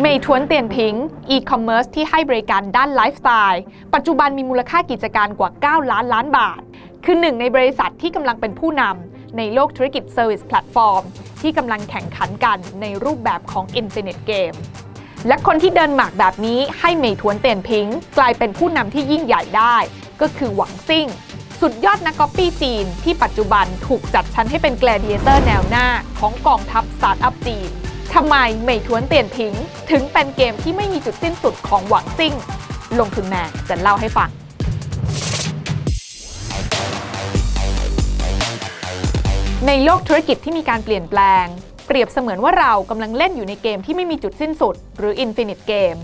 เมยทวนเตียนพิงอีคอมเมิร์ซที่ให้บริการด้านไลฟ์สไตล์ ปัจจุบันมีมูลค่ากิจการกว่า 9 ล้านล้านบาท คือหนึ่งในบริษัทที่กำลังเป็นผู้นำในโลกธุรกิจเซอร์วิสแพลตฟอร์มที่กำลังแข่งขันกันในรูปแบบของ Infinite Game และคนที่เดินหมากแบบนี้ให้เมยทวนเตียนพิงกลายเป็นผู้นำที่ยิ่งใหญ่ได้ ก็คือหวังซิ่ง สุดยอดนักก๊อปปี้จีน ที่ปัจจุบันถูกจัดชั้นให้เป็นแกลดิเอเตอร์แนวหน้าของกองทัพสตาร์ทอัพจีน ทำไมเหมยทวนเตียนพิงถึงเป็นเกมที่ไม่มีจุดสิ้นสุดของหวังซิ่ง ลงทุนแมนจะเล่าให้ฟัง ในโลกธุรกิจที่มีการเปลี่ยนแปลง เปรียบเสมือนว่าเรากำลังเล่นอยู่ในเกมที่ไม่มีจุดสิ้นสุด หรือ Infinite Game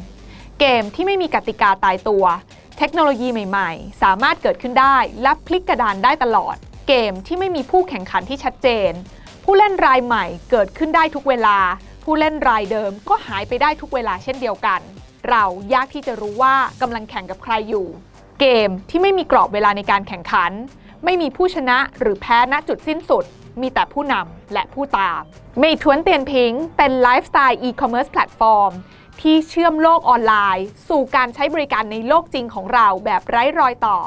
เกมที่ไม่มีกติกาตายตัว เทคโนโลยีใหม่ๆ สามารถเกิดขึ้นได้และพลิกกระดานได้ตลอด เกมที่ไม่มีผู้แข่งขันที่ชัดเจน ผู้เล่นรายใหม่เกิดขึ้นได้ทุกเวลา ผู้เล่นรายเดิมก็หายไปได้ทุกเวลาเช่นเดียวกัน เรายากที่จะรู้ว่ากำลังแข่งกับใครอยู่ เกมที่ไม่มีกรอบเวลาในการแข่งขัน ไม่มีผู้ชนะหรือแพ้ณจุดสิ้นสุด มีแต่ผู้นำและผู้ตามเมยทวนเตียนพิงเป็นไลฟ์สไตล์อีคอมเมิร์ซแพลตฟอร์มที่เชื่อมโลกออนไลน์ สู่การใช้บริการในโลกจริงของเราแบบไร้รอยต่อ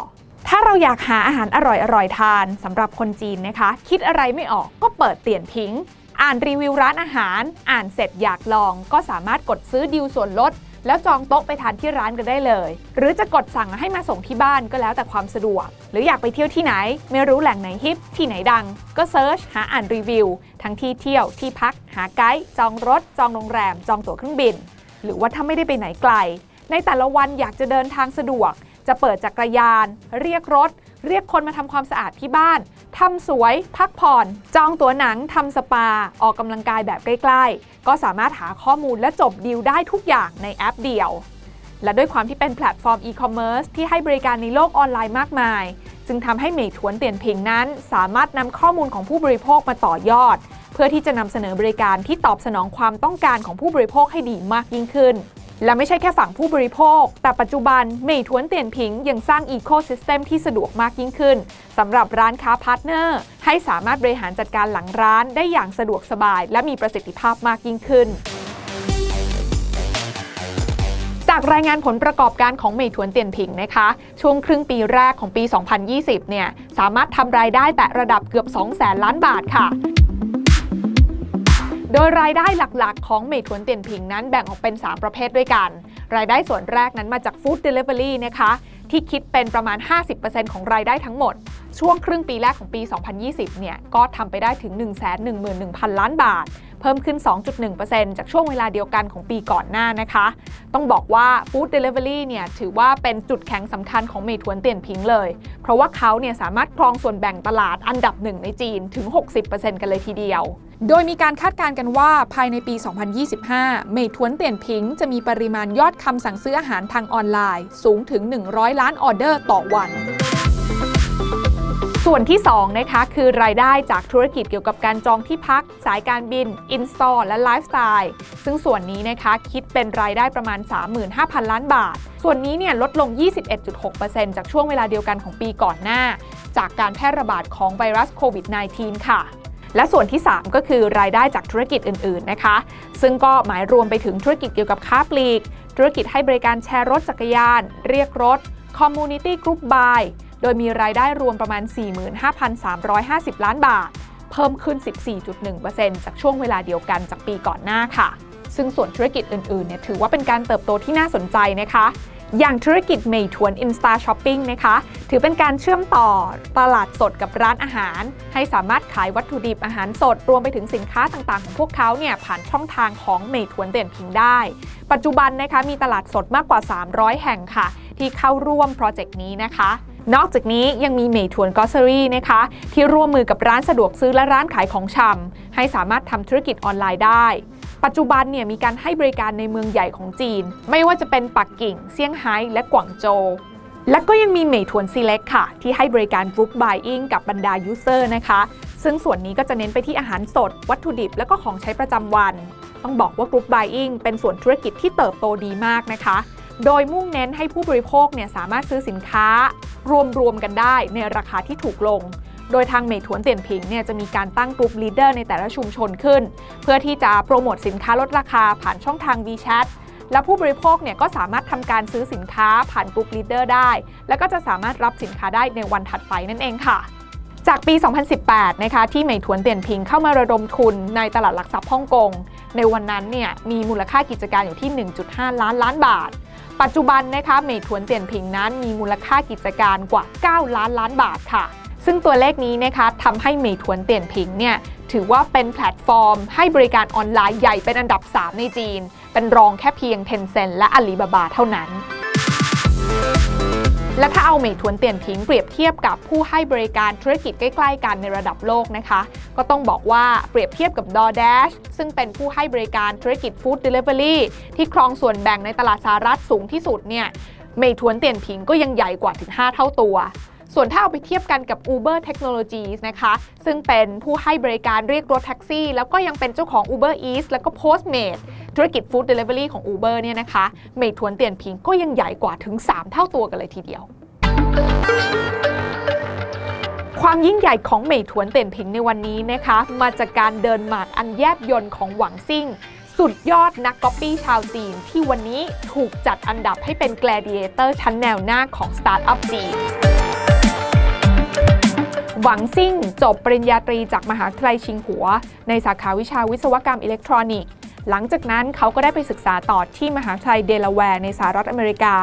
ถ้าเราอยากหาอาหารอร่อยๆทานสำหรับคนจีนนะคะ คิดอะไรไม่ออกก็เปิดเตียนพิง อ่านรีวิวร้านอาหาร อ่านเสร็จอยากลอง ก็สามารถกดซื้อดิวส่วนลด แล้วจองโต๊ะไปทานที่ร้านกันได้เลย หรือจะกดสั่งให้มาส่งที่บ้านก็แล้วแต่ความสะดวก หรืออยากไปเที่ยวที่ไหน ไม่รู้แหล่งไหนฮิปที่ไหนดัง ก็เซิร์ชหาอ่านรีวิว ทั้งที่เที่ยวที่พัก หาไกด์จองรถ จองโรงแรม จองตั๋วเครื่องบิน หรือว่าถ้าไม่ได้ไปไหนไกล ในแต่ละวันอยากจะเดินทางสะดวก จะเปิดจักรยาน เรียกรถ เรียกคนมาทำความสะอาดที่บ้านทำสวย พักผ่อน จองตั๋วหนังทำสปา ออกกำลังกายแบบใกล้ๆ ก็สามารถหาข้อมูลและจบดีลได้ทุกอย่างในแอปเดียว และด้วยความที่เป็นแพลตฟอร์มอีคอมเมิร์ซที่ให้บริการในโลกออนไลน์มากมาย จึงทำให้เหมยทวนเตียนพิงนั้น สามารถนำข้อมูลของผู้บริโภคมาต่อยอด เพื่อที่จะนำเสนอบริการที่ตอบสนองความต้องการของผู้บริโภคให้ดีมากยิ่งขึ้น และไม่ใช่แค่ฝั่งผู้บริโภค แต่ปัจจุบันเมยทวนเตียนพิงยังสร้างอีโค y ิสเต็มที่สะดวกมากยิ่งขึ้นสำหรับร้านค้าพาร์ทเนอร์ ให้สามารถบริหารจัดการหลังร้านได้อย่างสะดวกสบาย และมีประสิทธิภาพมากยิ่งขึ้นจากรายงานผลประกอบการของเมยทวนเตียนผิงนะคะ ช่วงครึ่งปีแรกของปี 2020 เนี่ย สามารถทำรายได้แต่ระดับเกือบ2แสนล้านบาทค่ะ โดยรายได้หลักๆ ของเมยทวนเตียนผิงนั้นแบ่งออกเป็น 3 ประเภทด้วยกัน รายได้ส่วนแรกนั้นมาจากฟู้ดเดลิเวอรี่นะคะที่คิดเป็นประมาณ 50%ของรายได้ทั้งหมด ช่วงครึ่งปีแรกของปี 2020 เนี่ย ก็ทำไปได้ถึง 111,000 ล้านบาท เพิ่มขึ้น 2.1%จากช่วงเวลาเดียวกันของปีก่อนหน้านะคะ ต้องบอกว่า Food Delivery เนี่ย ถือว่าเป็นจุดแข็งสำคัญของเมทวนเตียนพิงเลย เพราะว่าเขาเนี่ยสามารถครองส่วนแบ่งตลาดอันดับหนึ่งในจีนถึง 60%กันเลยทีเดียว โดยมีการคาดการณ์กันว่าภายในปี 2025 เมทวนเตียนพิงจะมีปริมาณยอดคำสั่งซื้ออาหารทางออนไลน์ สูงถึง 100 ล้านออเดอร์ต่อวันส่วนที่2นะคะคือรายได้จากธุรกิจเกี่ยวกับการจองที่พัก สายการบิน อินสตอลและไลฟ์สไตล์ซึ่งส่วนนี้นะคะคิดเป็นรายได้ประมาณ 35,000 ล้านบาท ส่วนนี้เนี่ยลดลง 21.6%จากช่วงเวลาเดียวกันของปีก่อนหน้า จากการแพร่ระบาดของไวรัสโควิด -19 ค่ะ และส่วนที่ 3 ก็คือรายได้จากธุรกิจอื่นๆนะคะ ซึ่งก็หมายรวมไปถึงธุรกิจเกี่ยวกับค้าปลีก ธุรกิจให้บริการแชร์รถจักรยาน เรียกรถ Community Group Buy โดยมีรายได้รวมประมาณ 45,350 ล้านบาท เพิ่มขึ้น 14.1%จากช่วงเวลาเดียวกันจากปีก่อนหน้าค่ะ ซึ่งส่วนธุรกิจอื่นๆเนี่ยถือว่าเป็นการเติบโตที่น่าสนใจนะคะ อย่างธุรกิจเมยทวน Insta Shopping นะคะ ถือเป็นการเชื่อมต่อตลาดสดกับร้านอาหาร ให้สามารถขายวัตถุดิบอาหารสด รวมไปถึงสินค้าต่างๆ ของพวกเขาเนี่ยผ่านช่องทางของเมยทวนเตียนพิงได้ ปัจจุบันนะคะมีตลาดสดมากกว่า 300 แห่งค่ะ ที่เข้าร่วมโปรเจกต์นี้นะคะ นอกจากนี้ยังมีเมยทวนกอสเซอรี่นะคะ ที่ร่วมมือกับร้านสะดวกซื้อและร้านขายของชำให้สามารถทำธุรกิจออนไลน์ได้ ปัจจุบันเนี่ยมีการให้บริการในเมืองใหญ่ของจีน ไม่ว่าจะเป็นปักกิ่ง เซี่ยงไฮ้และกวางโจวและก็ยังมีเมยทวนซีเล็กค่ะ ที่ให้บริการกรุ๊ปบายอิงกับบรรดายูเซอร์นะคะ ซึ่งส่วนนี้ก็จะเน้นไปที่อาหารสด วัตถุดิบ และก็ของใช้ประจำวัน ต้องบอกว่ากรุ๊ปบายอิงเป็นส่วนธุรกิจที่เติบโตดีมากนะคะ โดยมุ่งเน้นให้ผู้บริโภคเนี่ยสามารถซื้อสินค้ารวมๆกันได้ในราคาที่ถูกลง โดยทางเมทวนเตียนผิงเนี่ยจะมีการตั้งกลุ่มลีดเดอร์ในแต่ละชุมชนขึ้น เพื่อที่จะโปรโมทสินค้าลดราคาผ่านช่องทาง WeChat และผู้บริโภคเนี่ยก็สามารถทำการซื้อสินค้าผ่านกลุ่มลีดเดอร์ได้ แล้วก็จะสามารถรับสินค้าได้ในวันถัดไปนั่นเองค่ะจากปี 2018 นะคะ ที่เหมยถวนเตียนพิงเข้ามาระดมทุนในตลาดหลักทรัพย์ฮ่องกง ในวันนั้นเนี่ยมีมูลค่ากิจการอยู่ที่ 1.5 ล้านล้านบาท ปัจจุบันนะคะเมยถวนเตียนพิงนั้นมีมูลค่ากิจการกว่า 9 ล้านล้านบาทค่ะ ซึ่งตัวเลขนี้นะคะทำให้เมยถวนเตียนพิงเนี่ยถือว่าเป็นแพลตฟอร์ม ให้บริการออนไลน์ใหญ่เป็นอันดับ 3 ในจีน เป็นรองแค่เพียง Tencent และ Alibaba เท่านั้น และถ้าเอาเหมยถวนเตียนพิงเปรียบเทียบกับผู้ให้บริการธุรกิจใกล้ ๆ กันในระดับโลกนะคะ ก็ต้องบอกว่าเปรียบเทียบกับ DoorDash ซึ่งเป็นผู้ให้บริการธุรกิจฟู้ดเดลิเวอรี่ที่ครองส่วนแบ่งในตลาดสหรัฐสูงที่สุดเนี่ยเมยถวนเตียนพิงก็ยังใหญ่กว่าถึง 5 เท่าตัว ส่วนถ้าเอาไปเทียบกันกับ Uber Technologies นะคะ ซึ่งเป็นผู้ให้บริการเรียกรถแท็กซี่ แล้วก็ยังเป็นเจ้าของ Uber Eats แล้วก็ Postmates ธุรกิจ Food Delivery ของ Uber เนี่ยนะคะเมยถวนเตียนพิงก็ยังใหญ่กว่าถึง 3 เท่าตัวกันเลยทีเดียวความยิ่งใหญ่ของเหมยถวนเตียนพิงในวันนี้นะคะ มาจากการเดินหมากอันแยบยนต์ของหวังซิ่ง สุดยอดนักก๊อปปี้ชาวจีน ที่วันนี้ถูกจัดอันดับให้เป็น gladiator ชั้นแนวหน้าของสตาร์ทอัพจีน หวังซิ่งจบปริญญาตรีจากมหาวิทยาลัยชิงหัว ในสาขาวิชาวิศวกรรมอิเล็กทรอนิกส์ หลังจากนั้นเขาก็ได้ไปศึกษาต่อที่มหาวิทยาลัยเดลาแวร์ในสหรัฐอเมริกา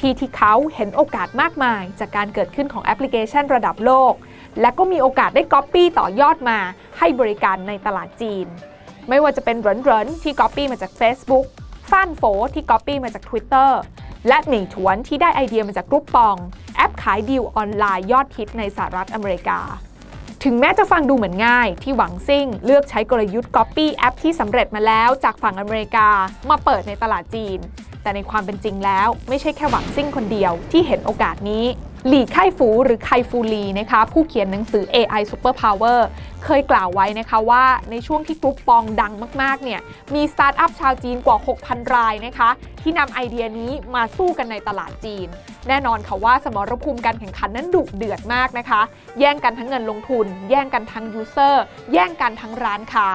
ที่ที่เขาเห็นโอกาสมากมาย จากการเกิดขึ้นของแอปพลิเคชันระดับโลก และก็มีโอกาสได้ก๊อปปี้ต่อยอดมาให้บริการในตลาดจีน ไม่ว่าจะเป็นเหรินเรนที่ก๊อปปี้มาจาก Facebook ฟ้านโฟที่ก๊อปปี้มาจาก Twitter และหมิงถวนที่ได้ไอเดียมาจากกรุ๊ปปอง แอปขายดีลออนไลน์ยอดฮิตในสหรัฐอเมริกา ถึงแม้จะฟังดูเหมือนง่าย ที่หวังซิ่งเลือกใช้กลยุทธ์ Copy แอปที่สำเร็จมาแล้วจากฝั่งอเมริกามาเปิดในตลาดจีน แต่ในความเป็นจริงแล้ว ไม่ใช่แค่หวังซิ่งคนเดียวที่เห็นโอกาสนี้ หลี่ไค่ฟูหรือไคฟูลีนะคะผู้เขียนหนังสือ AI Super Power เคยกล่าวไว้นะคะว่าในช่วงที่กรุ๊ปปองดังมากๆเนี่ยมีสตาร์ทอัพชาวจีนกว่า 6,000 รายนะคะ ที่นำไอเดียนี้มาสู้กันในตลาดจีน แน่นอนค่ะว่าสมรภูมิการแข่งขันนั้นดุเดือดมากนะคะ แย่งกันทั้งเงินลงทุน แย่งกันทั้งยูเซอร์แย่งกันทั้งร้านค้า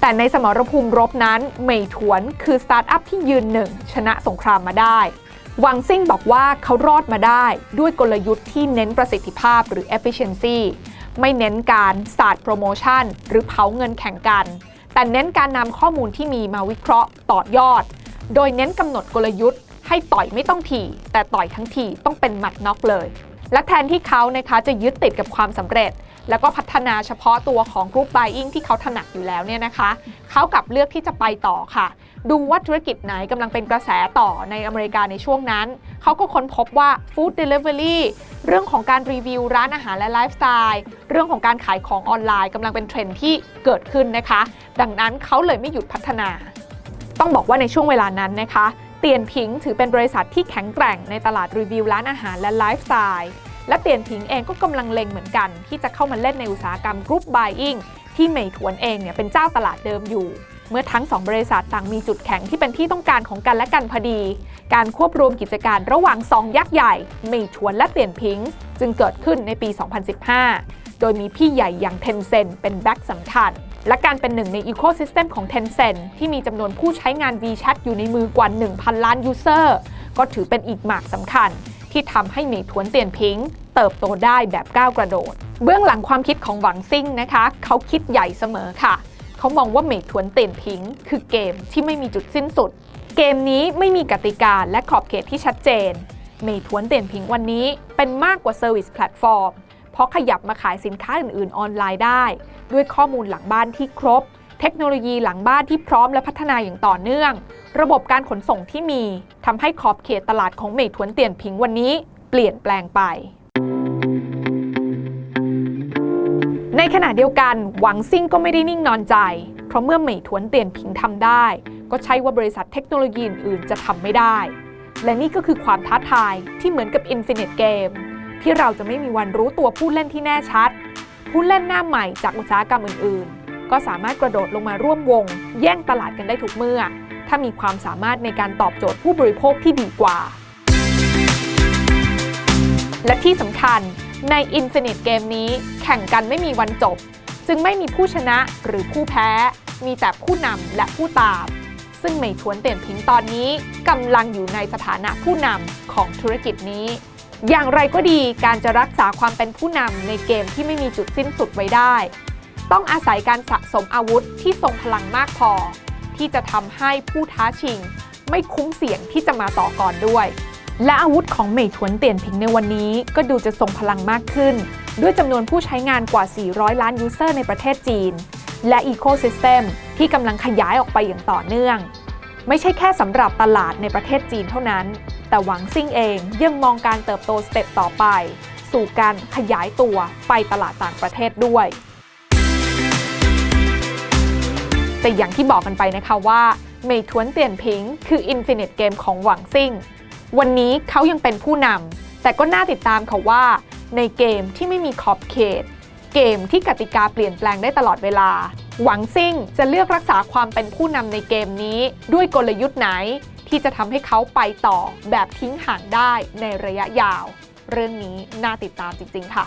แต่ในสมรภูมิรบนั้นเหมยถวนคือสตาร์ทอัพที่ยืนหนึ่งชนะสงครามมาได้ วังซิ่งบอกว่าเขารอดมาได้ด้วยกลยุทธ์ที่เน้นประสิทธิภาพหรือ efficiency ไม่เน้นการศาสตร์โปรโมชั่น หรือเผาเงินแข่งกัน แต่เน้นการนำข้อมูลที่มีมาวิเคราะห์ต่อยอด โดยเน้นกำหนดกลยุทธ์ให้ต่อยไม่ต้องถี่ แต่ต่อยทั้งถี่ต้องเป็นหมัดน็อกเลย และแทนที่เขานะคะจะยึดติดกับความสำเร็จ แล้วก็พัฒนาเฉพาะตัวของกรุ๊ป buying ที่เขาถนัดอยู่แล้วเนี่ยนะคะเขากลับเลือกที่จะไปต่อค่ะ ดูว่าธุรกิจไหนกำลังเป็นกระแสต่อในอเมริกาในช่วงนั้น เขาก็ค้นพบว่า food delivery เรื่องของการรีวิวร้านอาหารและไลฟ์สไตล์เรื่องของการขายของออนไลน์กำลังเป็นเทรนด์ที่เกิดขึ้นนะคะ ดังนั้นเขาเลยไม่หยุดพัฒนา ต้องบอกว่าในช่วงเวลานั้นนะคะ เตียนผิงถือเป็นบริษัทที่แข็งแกร่งในตลาดรีวิวร้านอาหารและไลฟ์สไตล์และเตียนผิงเองก็กำลังเล็งเหมือนกัน ที่จะเข้ามาเล่นในอุตสาหกรรมกรุ๊ปบ y อิงที่เหมยถวนเองเนี่ยเป็นเจ้าตลาดเดิมอยู่ เมื่อทั้ง 2 บริษัทต่างมีจุดแข็งที่เป็นที่ต้องการของกันและกันพอดี การควบรวมกิจการระหว่าง 2 ยักษ์ใหญ่เหมยถวนและเตียนผิง จึงเกิดขึ้นในปี 2015 โดยมีพี่ใหญ่อย่าง Tencent เป็นแบ็กสำคัญ และการเป็นหนึ่งในอีโค y ิสเต็มของ Tencent ที่มีจำนวนผู้ใช้งาน WeChat อยู่ในมือกว่า 1,000 ล้านยูเซอร์ก็ถือเป็นอีกหมากสำคัญ ที่ทำให้เหมยถวนเตียนพิง เติบโตได้แบบก้าวกระโดด เบื้องหลังความคิดของหวังซิ่งนะคะ เขาคิดใหญ่เสมอค่ะ เขามองว่าเหมยถวนเตียนพิง คือเกมที่ไม่มีจุดสิ้นสุด เกมนี้ไม่มีกติกาและขอบเขตที่ชัดเจนเหมยถวนเตียนพิงวันนี้เป็นมากกว่าเซอร์วิสแพลตฟอร์ม ราะขยับมาขายสินค้าอื่น ๆ ออนไลน์ได้ ด้วยข้อมูลหลังบ้านที่ครบ เทคโนโลยีหลังบ้านที่พร้อมและพัฒนาอย่างต่อเนื่อง ระบบการขนส่งที่มีทำให้ขอบเขตตลาดของเมยถวนเตียนพิงวันนี้ เปลี่ยนแปลงไปในขณะเดียวกันหวังซิ่งก็ไม่ได้นิ่งนอนใจ เพราะเมื่อเหมยถวนเตียนพิงทำได้ ก็ใช่ว่าบริษัทเทคโนโลยีอื่นจะทำไม่ได้ และนี่ก็คือความท้าทายที่เหมือนกับ Infinite Game ที่เราจะไม่มีวันรู้ตัวผู้เล่นที่แน่ชัด ผู้เล่นหน้าใหม่จากอุตสาหกรรมอื่นๆ ก็สามารถกระโดดลงมาร่วมวง แย่งตลาดกันได้ทุกเมื่อ ถ้ามีความสามารถในการตอบโจทย์ผู้บริโภคที่ดีกว่า และที่สำคัญใน Infinite เกมนี้แข่งกันไม่มีวันจบ จึงไม่มีผู้ชนะหรือผู้แพ้ มีแต่ผู้นำและผู้ตาม ซึ่งเหมยชวนเตียนผิงตอนนี้กำลังอยู่ในสถานะผู้นำของธุรกิจนี้ อย่างไรก็ดีการจะรักษาความเป็นผู้นำในเกมที่ไม่มีจุดสิ้นสุดไว้ได้ ต้องอาศัยการสะสมอาวุธที่ทรงพลังมากพอ ที่จะทำให้ผู้ท้าชิง ไม่คุ้มเสี่ยงที่จะมาต่อกรด้วย และอาวุธของเหมยถวนเตียนผิงในวันนี้ ก็ดูจะทรงพลังมากขึ้น ด้วยจำนวนผู้ใช้งานกว่า 400 ล้านยูเซอร์ในประเทศจีน และอีโคซิสเต็มที่กำลังขยายออกไปอย่างต่อเนื่อง ไม่ใช่แค่สำหรับตลาดในประเทศจีนเท่านั้น แต่หวังซิ่งเองยังมองการเติบโตสเต็ปต่อไป สู่การขยายตัวไปตลาดต่างประเทศด้วย แต่อย่างที่บอกกันไปนะคะว่าเมยทวนเตียนพิงคือ Infinite Game ของหวังซิ่ง วันนี้เขายังเป็นผู้นำแต่ก็น่าติดตามค่ะว่า ในเกมที่ไม่มีขอบเขต เกมที่กติกาเปลี่ยนแปลงได้ตลอดเวลา หวังซิ่งจะเลือกรักษาความเป็นผู้นำในเกมนี้ด้วยกลยุทธ์ไหน ที่จะทำให้เขาไปต่อแบบทิ้งห่างได้ในระยะยาว เรื่องนี้น่าติดตามจริง ๆ ค่ะ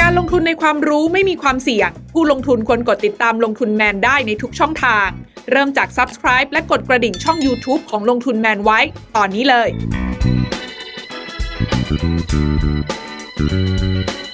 การลงทุนในความรู้ไม่มีความเสี่ยง ผู้ลงทุนควรกดติดตามลงทุนแมนได้ในทุกช่องทาง เริ่มจาก Subscribe และกดกระดิ่งช่อง YouTube ของลงทุนแมนไว้ ตอนนี้เลย Thank you.